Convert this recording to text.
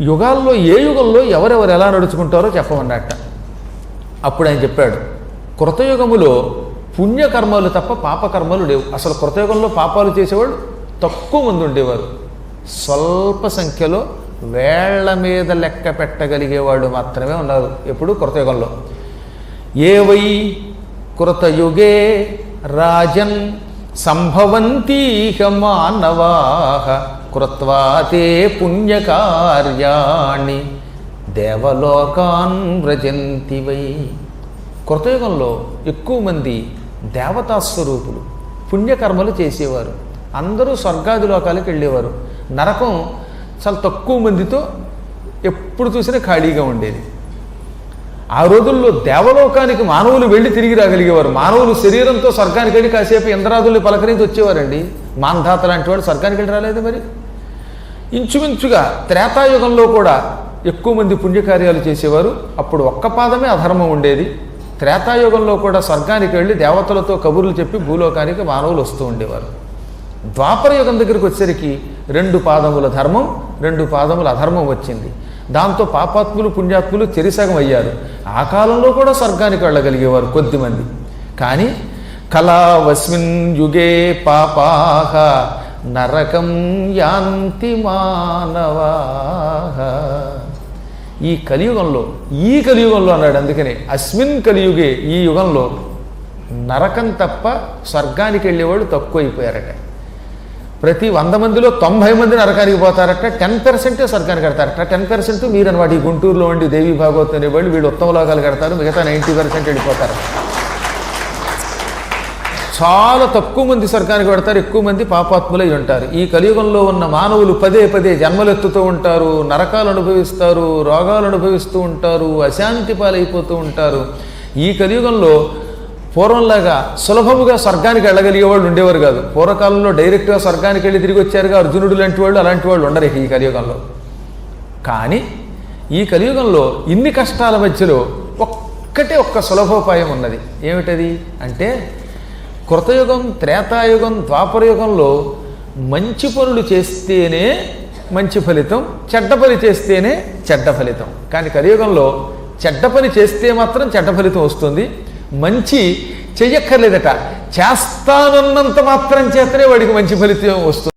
యుగాల్లో ఏ యుగంలో ఎవరెవరు ఎలా నడుచుకుంటారో చెప్పమన్నట్ట. అప్పుడు ఆయన చెప్పాడు కృతయుగములో పుణ్యకర్మలు తప్ప పాపకర్మలు లేవు. అసలు కృతయుగంలో పాపాలు చేసేవాళ్ళు తక్కువ మంది ఉండేవారు. స్వల్ప సంఖ్యలో వేళ్ళ మీద లెక్క పెట్టగలిగేవాళ్ళు మాత్రమే ఉన్నారు ఎప్పుడు కృతయుగంలో. ఏ వై కృతయుగే రాజన్ సంభవంతీహ మానవాహ కృత్వాతే పుణ్యకార్యాణి దేవలోకాన్ వ్రజంతి వై. కృతయుగంలో ఎక్కువ మంది దేవతాస్వరూపులు పుణ్యకర్మలు చేసేవారు. అందరూ స్వర్గాది లోకాలకు వెళ్ళేవారు. నరకం చాలా తక్కువ మందితో ఎప్పుడు చూసినా ఖాళీగా ఉండేది. ఆ రోజుల్లో దేవలోకానికి మానవులు వెళ్ళి తిరిగి రాగలిగేవారు. మానవులు శరీరంతో స్వర్గానికి వెళ్ళి కాసేపు ఇంద్రాదుల్ని పలకరించి వచ్చేవారండి. మాంధాత లాంటి వాడు స్వర్గానికి వెళ్ళి రాలేదు మరి. ఇంచుమించుగా త్రేతాయుగంలో కూడా ఎక్కువ మంది పుణ్యకార్యాలు చేసేవారు. అప్పుడు ఒక్క పాదమే అధర్మం ఉండేది. త్రేతాయుగంలో కూడా స్వర్గానికి వెళ్ళి దేవతలతో కబుర్లు చెప్పి భూలోకానికి మానవులు వస్తూ ఉండేవారు. ద్వాపర యుగం దగ్గరికి వచ్చేసరికి రెండు పాదముల ధర్మం రెండు పాదముల అధర్మం వచ్చింది. దాంతో పాపాత్ములు పుణ్యాత్ములు చెరిసగం అయ్యారు. ఆ కాలంలో కూడా స్వర్గానికి వెళ్ళగలిగేవారు కొద్దిమంది. కానీ కళావస్మిన్ యుగే పాపాహ నరకం యాంతి మానవాహ ఈ కలియుగంలో ఈ కలియుగంలో అన్నాడు. అందుకనే అస్మిన్ కలియుగే ఈ యుగంలో నరకం తప్ప స్వర్గానికి వెళ్ళేవాళ్ళు తక్కువ అయిపోయారట ప్రతి వంద మందిలో తొంభై మంది నరకానికి పోతారట టెన్ పర్సెంటే స్వర్గానికి కడతారట టెన్ పర్సెంట్ మీరు అనమాట ఈ గుంటూరులో ఉండి దేవి భాగవత్ అనేవాళ్ళు వీళ్ళు ఉత్తమ లోకాలు కడతారు మిగతా నైంటీ పర్సెంట్ వెళ్ళిపోతారు. చాలా తక్కువ మంది స్వర్గానికి పెడతారు ఎక్కువ మంది పాపాత్ములై ఉంటారు. ఈ కలియుగంలో ఉన్న మానవులు పదే పదే జన్మలెత్తుతూ ఉంటారు నరకాలు అనుభవిస్తారు రోగాలు అనుభవిస్తూ ఉంటారు అశాంతి పాలైపోతూ ఉంటారు. ఈ కలియుగంలో పూర్వంలాగా సులభముగా స్వర్గానికి వెళ్ళగలిగే వాళ్ళు ఉండేవారు కాదు. పూర్వకాలంలో డైరెక్ట్గా స్వర్గానికి వెళ్ళి తిరిగి వచ్చారుగా అర్జునుడు లాంటి వాళ్ళు అలాంటి వాళ్ళు ఉండరు ఈ కలియుగంలో. కానీ ఈ కలియుగంలో ఇన్ని కష్టాల మధ్యలో ఒక్కటే ఒక్క సులభోపాయం ఉన్నది. ఏమిటది? అంటే కృతయుగం త్రేతాయుగం ద్వాపరయుగంలో మంచి పనులు చేస్తేనే మంచి ఫలితం చెడ్డ పని చేస్తేనే చెడ్డ ఫలితం. కానీ కలియుగంలో చెడ్డ పని చేస్తే మాత్రం చెడ్డ ఫలితం వస్తుంది. మంచి చెయ్యక్కర్లేదట. చేస్తానన్నంత మాత్రం చేతనే వాడికి మంచి ఫలితం వస్తుంది.